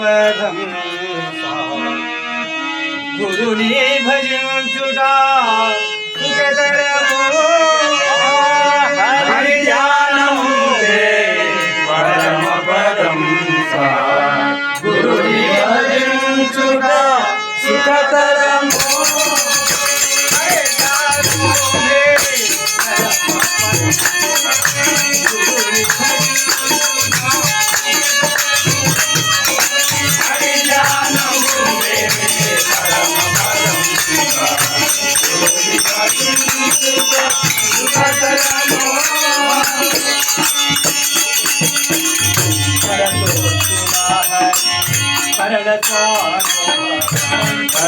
ڀڄن سک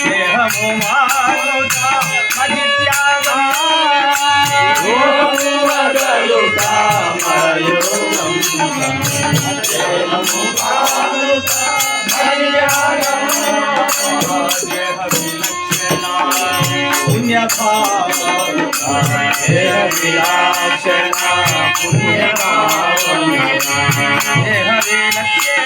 దేహము మానుట మహిత్యాగా దేహము దేహ దేహ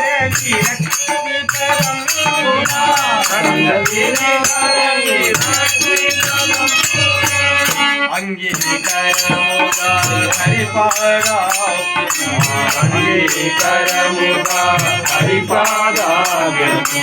సంగతి విరరవి రతి పదం అంగీకరముగా హరిపాడా అంగీకరముగా హరిపాదాగము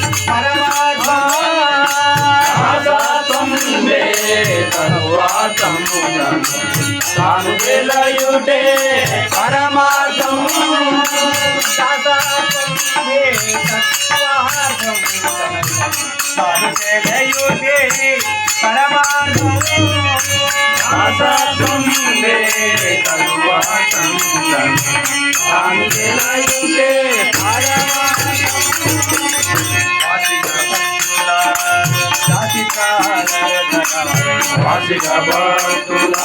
హరి తాను పరమాత్మ తాను వెలయుటే పరమార్థం దాసత్వం వే తత్వార్థములను తాను వెలయుటే పరమార్థం వాసిక భక్తుల